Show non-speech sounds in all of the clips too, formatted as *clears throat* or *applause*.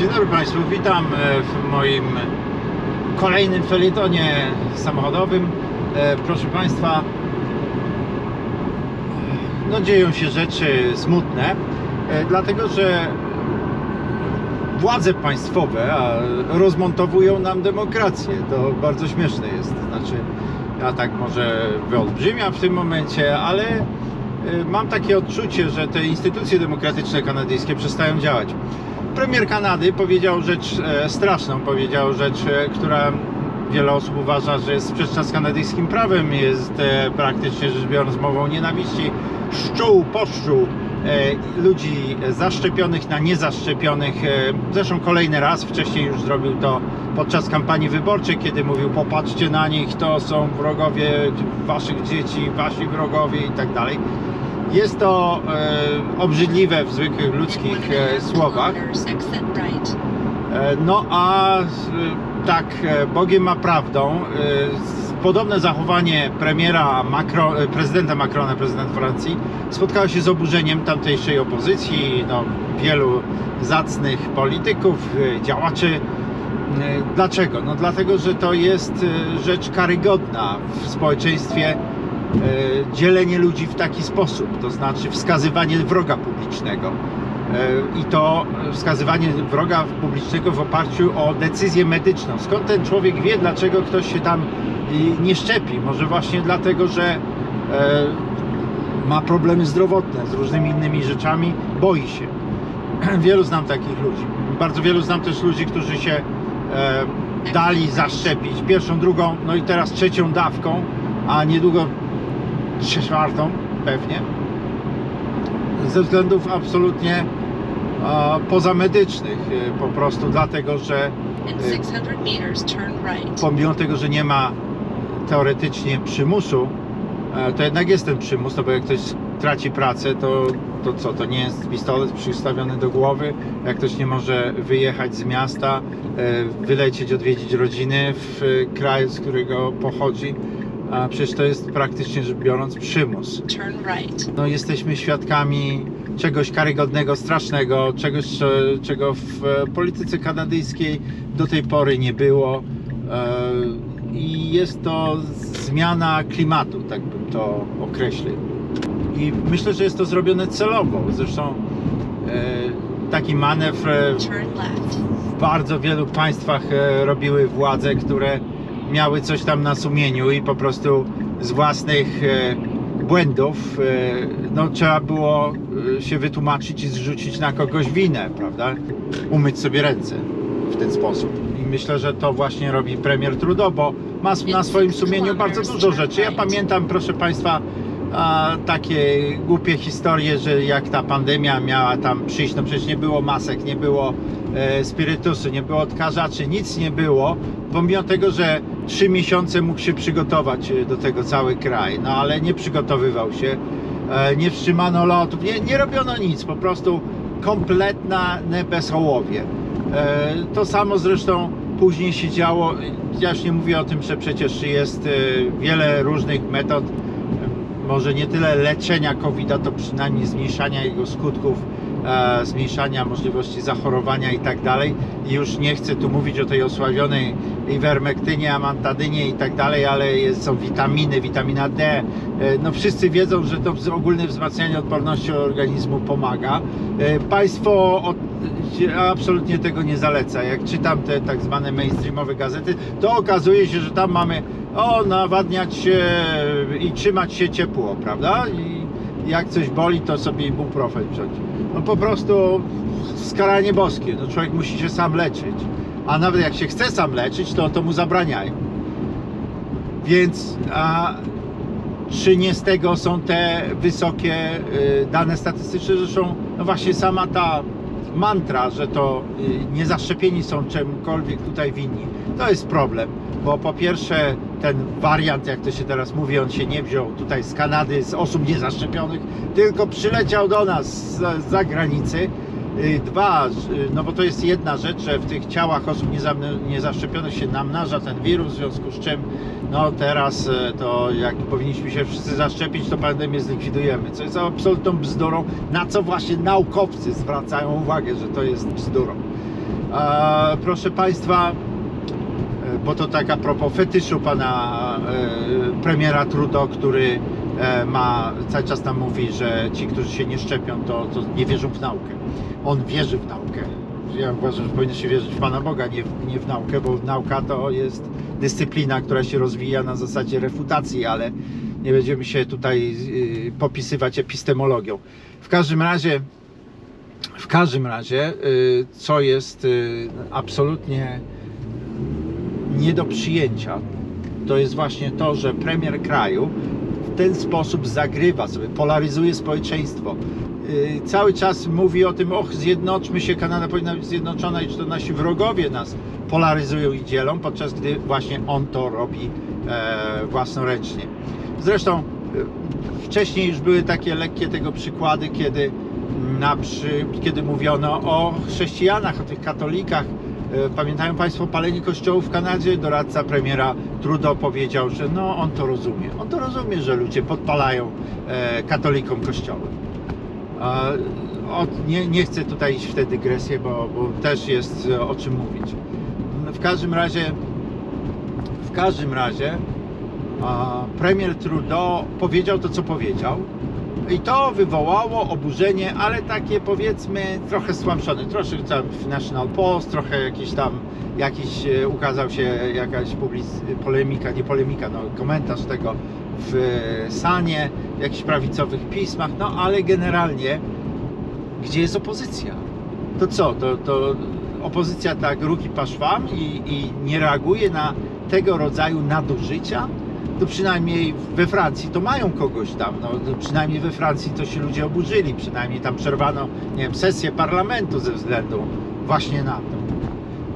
Dzień dobry Państwu, witam e, w moim kolejnym felietonie samochodowym. E, Proszę Państwa, no dzieją się rzeczy smutne, e, dlatego że władze państwowe rozmontowują nam demokrację. To bardzo śmieszne jest. Znaczy, ja tak może wyolbrzymiam w tym momencie, ale mam takie odczucie, że te instytucje demokratyczne kanadyjskie przestają działać. Premier Kanady powiedział rzecz e, straszną, powiedział rzecz, e, która wiele osób uważa, że jest sprzeczna z kanadyjskim prawem, jest e, praktycznie rzecz biorąc mową nienawiści, szczuł, poszczuł ludzi zaszczepionych na niezaszczepionych. Zresztą kolejny raz, wcześniej już zrobił to podczas kampanii wyborczej, kiedy mówił popatrzcie na nich, to są wrogowie waszych dzieci, wasi wrogowie i tak dalej. Jest to e, obrzydliwe w zwykłych ludzkich e, słowach. E, No a e, tak, e, Bogiem ma prawdą. Podobne zachowanie premiera Macron, prezydenta Macrona, prezydent Francji, spotkało się z oburzeniem tamtejszej opozycji, no, wielu zacnych polityków, działaczy. Dlaczego? No dlatego, że to jest rzecz karygodna w społeczeństwie dzielenie ludzi w taki sposób, to znaczy wskazywanie wroga publicznego. E, I to wskazywanie wroga publicznego w oparciu o decyzję medyczną. Skąd ten człowiek wie, dlaczego ktoś się tam y, nie szczepi? Może właśnie dlatego, że e, ma problemy zdrowotne z różnymi innymi rzeczami, boi się. *clears throat* Wielu znam takich ludzi. Bardzo wielu znam też ludzi, którzy się e, dali zaszczepić pierwszą, drugą, no i teraz trzecią dawką, a niedługo czwartą pewnie. Ze względów absolutnie pozamedycznych, e, po prostu dlatego, że In 600 meters, turn right. pomimo tego, że nie ma teoretycznie przymusu, e, to jednak jest ten przymus, no bo jak ktoś traci pracę, to, to co, to nie jest pistolet przystawiony do głowy, jak ktoś nie może wyjechać z miasta, e, wylecieć, odwiedzić rodziny w e, kraju, z którego pochodzi, a przecież to jest praktycznie rzecz biorąc przymus no, jesteśmy świadkami czegoś karygodnego, strasznego, czegoś, cze- czego w polityce kanadyjskiej do tej pory nie było. E, I jest to zmiana klimatu, tak bym to określił. I myślę, że jest to zrobione celowo. Zresztą e, taki manewr e, w bardzo wielu państwach robiły władze, które miały coś tam na sumieniu i po prostu z własnych e, błędów e, no, trzeba było e, się wytłumaczyć i zrzucić na kogoś winę, prawda? Umyć sobie ręce w ten sposób. I myślę, że to właśnie robi premier Trudeau, bo ma na swoim sumieniu bardzo dużo rzeczy. Ja pamiętam, proszę Państwa, a, takie głupie historie, że jak ta pandemia miała tam przyjść, no przecież nie było masek, nie było e, spirytusu, nie było odkażaczy, nic nie było, pomimo tego, że trzy miesiące mógł się przygotować e, do tego cały kraj, no ale nie przygotowywał się, e, nie wstrzymano lotów, nie, nie robiono nic, po prostu kompletne bezhołowie. E, To samo zresztą później się działo, ja już nie mówię o tym, że przecież jest wiele różnych metod, może nie tyle leczenia COVID-a, to przynajmniej zmniejszania jego skutków, e, zmniejszania możliwości zachorowania i tak dalej. I już nie chcę tu mówić o tej osławionej iwermektynie, amantadynie i tak dalej, ale jest, są witaminy, witamina D. E, no wszyscy wiedzą, że to ogólne wzmacnianie odporności organizmu pomaga. E, państwo absolutnie tego nie zaleca. Jak czytam te tak zwane mainstreamowe gazety, to okazuje się, że tam mamy o, nawadniać się i trzymać się ciepło, prawda? I jak coś boli, to sobie ibuprofen wziąć. No po prostu skaranie boskie. No człowiek musi się sam leczyć. A nawet jak się chce sam leczyć, to, to mu zabraniają. Więc a, czy nie z tego są te wysokie y, dane statystyczne? Zresztą no właśnie sama ta mantra, że to y, niezaszczepieni są czymkolwiek tutaj winni, to jest problem, bo po pierwsze ten wariant, jak to się teraz mówi, on się nie wziął tutaj z Kanady, z osób niezaszczepionych, tylko przyleciał do nas z, zagranicy. Y, Dwa, y, no bo to jest jedna rzecz, że w tych ciałach osób niezaszczepionych się namnaża ten wirus, w związku z czym no teraz e, to jak powinniśmy się wszyscy zaszczepić, to pandemię zlikwidujemy, co jest absolutną bzdurą, na co właśnie naukowcy zwracają uwagę, że to jest bzdurą. A, proszę Państwa, e, bo to tak a propos fetyszu pana e, premiera Trudeau, który e, ma, cały czas nam mówi, że ci, którzy się nie szczepią, to, to nie wierzą w naukę. On wierzy w naukę. Ja uważam, że powinno się wierzyć w Pana Boga, nie, nie w naukę, bo nauka to jest dyscyplina, która się rozwija na zasadzie refutacji, ale nie będziemy się tutaj y, popisywać epistemologią. W każdym razie, w każdym razie, y, co jest y, absolutnie nie do przyjęcia, to jest właśnie to, że premier kraju w ten sposób zagrywa sobie, polaryzuje społeczeństwo. Cały czas mówi o tym, och, zjednoczmy się, Kanada powinna być zjednoczona i że to nasi wrogowie nas polaryzują i dzielą, podczas gdy właśnie on to robi e, własnoręcznie. Zresztą e, wcześniej już były takie lekkie tego przykłady, kiedy, na przy, kiedy mówiono o chrześcijanach, o tych katolikach, E, Pamiętają Państwo palenie kościołów w Kanadzie? Doradca premiera Trudeau powiedział, że no on to rozumie. On to rozumie, że ludzie podpalają e, katolikom kościoły. E, od, nie, nie chcę tutaj iść w tę dygresję, bo, bo też jest e, o czym mówić. W każdym razie, w każdym razie premier Trudeau powiedział to, co powiedział. I to wywołało oburzenie, ale takie powiedzmy trochę stłamszone. Troszkę tam w National Post, trochę jakiś tam, jakiś e, ukazał się jakaś public, polemika, nie polemika, no komentarz tego w e, Sanie, w jakichś prawicowych pismach, no ale generalnie gdzie jest opozycja? To co? To, to opozycja tak ruki paszwam i, i nie reaguje na tego rodzaju nadużycia? To przynajmniej we Francji to mają kogoś tam, no, przynajmniej we Francji to się ludzie oburzyli, przynajmniej tam przerwano, nie wiem, sesję parlamentu ze względu właśnie na to.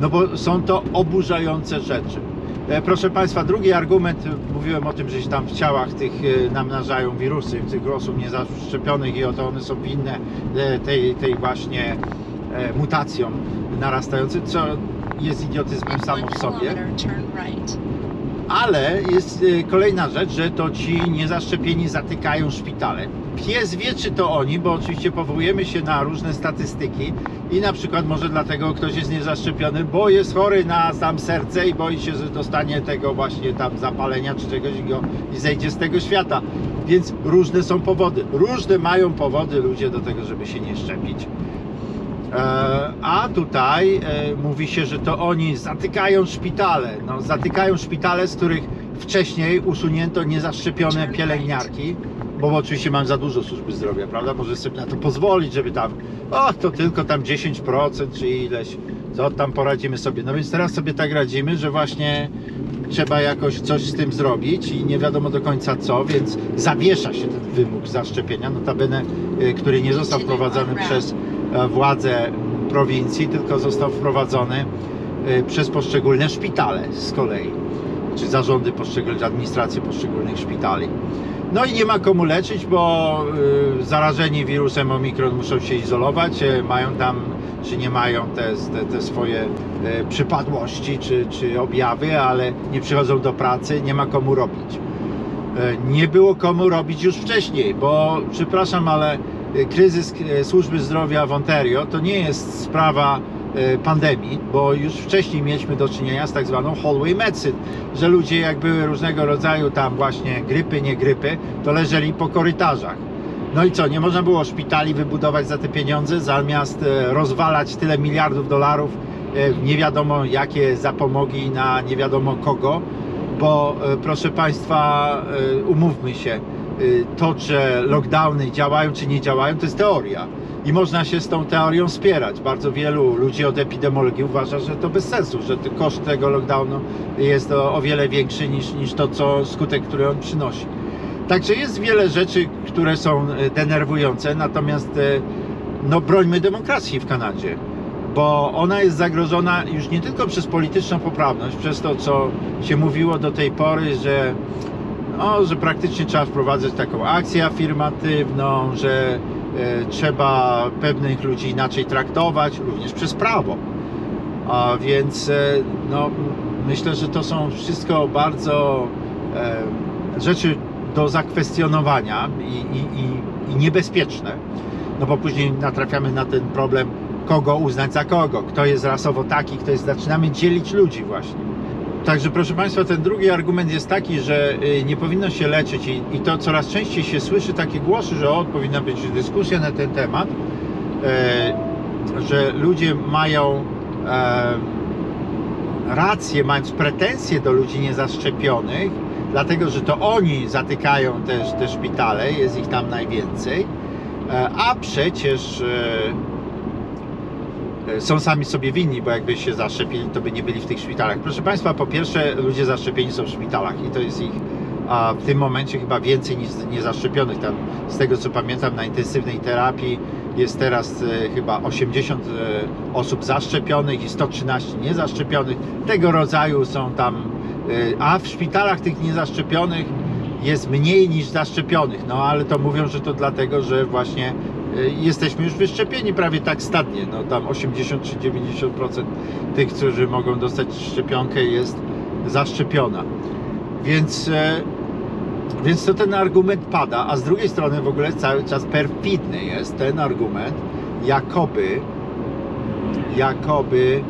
No bo są to oburzające rzeczy. E, Proszę Państwa, drugi argument, mówiłem o tym, że się tam w ciałach tych e, namnażają wirusy, tych osób niezaszczepionych i oto one są winne e, tej, tej właśnie mutacjom narastającym, co jest idiotyzmem samo w sobie. turn right. Ale jest y, kolejna rzecz, że to ci niezaszczepieni zatykają szpitale. Pies wie, czy to oni, bo oczywiście powołujemy się na różne statystyki i na przykład może dlatego ktoś jest niezaszczepiony, bo jest chory na sam serce i boi się, że dostanie tego właśnie tam zapalenia czy czegoś i, go, i zejdzie z tego świata. Więc różne są powody. Różne mają powody ludzie do tego, żeby się nie szczepić. E, A tutaj e, mówi się, że to oni zatykają szpitale. No, zatykają szpitale, z których wcześniej usunięto niezaszczepione pielęgniarki, bo oczywiście mam za dużo służby zdrowia, prawda? Może sobie na to pozwolić, żeby tam, o, to tylko tam 10% czy ileś, co tam poradzimy sobie. No więc teraz sobie tak radzimy, że właśnie trzeba jakoś coś z tym zrobić i nie wiadomo do końca co, więc zawiesza się ten wymóg zaszczepienia, notabene, y, który nie został wprowadzony przez e, władze prowincji, tylko został wprowadzony y, przez poszczególne szpitale z kolei, czy zarządy poszczególnych, administracje poszczególnych szpitali. No i nie ma komu leczyć, bo y, zarażeni wirusem Omikron muszą się izolować, e, mają tam, czy nie mają te, te, te swoje e, przypadłości, czy, czy objawy, ale nie przychodzą do pracy, nie ma komu robić. E, Nie było komu robić już wcześniej, bo przepraszam, ale e, kryzys e, służby zdrowia w Ontario to nie jest sprawa e, pandemii, bo już wcześniej mieliśmy do czynienia z tak zwaną hallway medicine, że ludzie jak były różnego rodzaju tam właśnie grypy, nie grypy, to leżeli po korytarzach. No i co, nie można było szpitali wybudować za te pieniądze, zamiast rozwalać tyle miliardów dolarów nie wiadomo jakie zapomogi na nie wiadomo kogo, bo proszę Państwa, umówmy się, to, że lockdowny działają czy nie działają, to jest teoria. I można się z tą teorią spierać. Bardzo wielu ludzi od epidemiologii uważa, że to bez sensu, że koszt tego lockdownu jest o, wiele większy niż, niż to, co skutek, który on przynosi. Także jest wiele rzeczy, które są e, denerwujące, natomiast e, no, brońmy demokracji w Kanadzie, bo ona jest zagrożona już nie tylko przez polityczną poprawność, przez to, co się mówiło do tej pory, że, że praktycznie trzeba wprowadzać taką akcję afirmatywną, że e, trzeba pewnych ludzi inaczej traktować, również przez prawo. A więc e, no, myślę, że to są wszystko bardzo e, rzeczy do zakwestionowania i, i, i, i niebezpieczne. No bo później natrafiamy na ten problem kogo uznać za kogo, kto jest rasowo taki, kto jest, zaczynamy dzielić ludzi właśnie. Także proszę Państwa, ten drugi argument jest taki, że y, nie powinno się leczyć i, i to coraz częściej się słyszy takie głosy, że o, powinna być dyskusja na ten temat, e, że ludzie mają e, rację, mając pretensje do ludzi niezaszczepionych, dlatego że to oni zatykają też te szpitale, jest ich tam najwięcej, e, a przecież e, są sami sobie winni, bo jakby się zaszczepili, to by nie byli w tych szpitalach. Proszę Państwa, po pierwsze, ludzie zaszczepieni są w szpitalach i to jest ich a w tym momencie chyba więcej niż niezaszczepionych. Tam, z tego co pamiętam, na intensywnej terapii jest teraz e, chyba 80 e, osób zaszczepionych i 113 niezaszczepionych. Tego rodzaju są tam, e, a w szpitalach tych niezaszczepionych jest mniej niż zaszczepionych. No ale to mówią, że to dlatego, że właśnie e, jesteśmy już wyszczepieni prawie tak stadnie. No tam 80 czy 90% tych, którzy mogą dostać szczepionkę jest zaszczepiona. Więc, e, więc to ten argument pada, a z drugiej strony w ogóle cały czas perfidny jest ten argument, jakoby, jakoby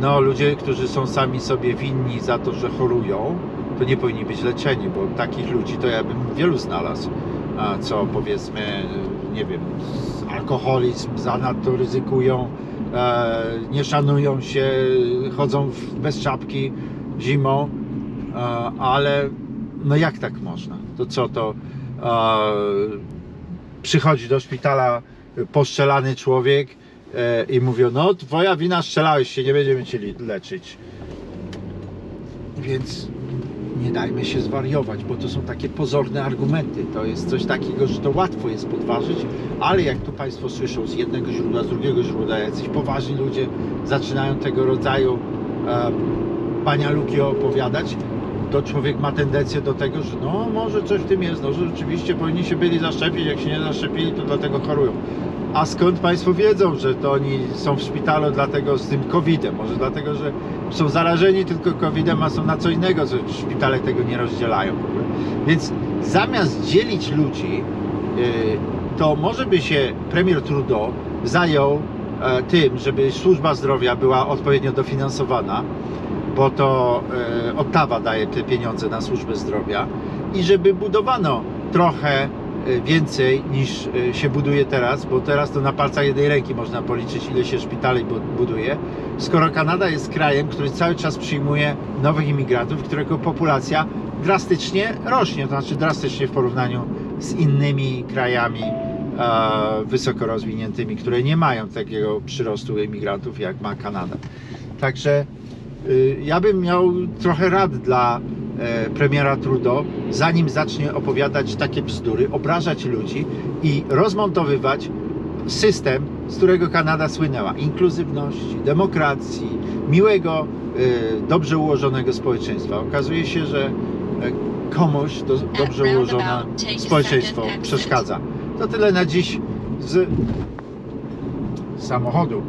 no, ludzie, którzy są sami sobie winni za to, że chorują, to nie powinni być leczeni, bo takich ludzi to ja bym wielu znalazł, co powiedzmy, nie wiem, alkoholizm, zanadto ryzykują, e, nie szanują się, chodzą bez czapki zimą, e, ale no jak tak można? To co to e, przychodzi do szpitala poszczelany człowiek e, i mówią, no twoja wina strzelałeś się, nie będziemy cię leczyć. Więc nie dajmy się zwariować, bo to są takie pozorne argumenty. To jest coś takiego, że to łatwo jest podważyć, ale jak tu Państwo słyszą z jednego źródła, z drugiego źródła, jacyś poważni ludzie zaczynają tego rodzaju panialuki opowiadać, to człowiek ma tendencję do tego, że no może coś w tym jest, no że rzeczywiście powinni się byli zaszczepić, jak się nie zaszczepili, to dlatego chorują. A skąd Państwo wiedzą, że to oni są w szpitalu dlatego z tym COVID-em? Może dlatego, że są zarażeni tylko COVID-em, a są na co innego, co szpitale tego nie rozdzielają. Więc zamiast dzielić ludzi, yy, to może by się premier Trudeau zajął e, tym, żeby służba zdrowia była odpowiednio dofinansowana, bo to e, Ottawa daje te pieniądze na służbę zdrowia i żeby budowano trochę więcej niż e, się buduje teraz, bo teraz to na palcach jednej ręki można policzyć ile się szpitali bu- buduje, skoro Kanada jest krajem, który cały czas przyjmuje nowych imigrantów, którego populacja drastycznie rośnie, to znaczy drastycznie w porównaniu z innymi krajami e, wysoko rozwiniętymi, które nie mają takiego przyrostu imigrantów jak ma Kanada. Także y, ja bym miał trochę rad dla premiera Trudeau, zanim zacznie opowiadać takie bzdury, obrażać ludzi i rozmontowywać system, z którego Kanada słynęła. Inkluzywności, demokracji, miłego, e, dobrze ułożonego społeczeństwa. Okazuje się, że e, komuś to dobrze ułożone społeczeństwo przeszkadza. To tyle na dziś z samochodu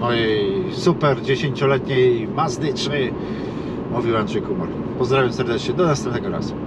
mojej super 10-letniej Mazdy 3 mówił Andrzej Kumor. Pozdrawiam serdecznie, do następnego razu.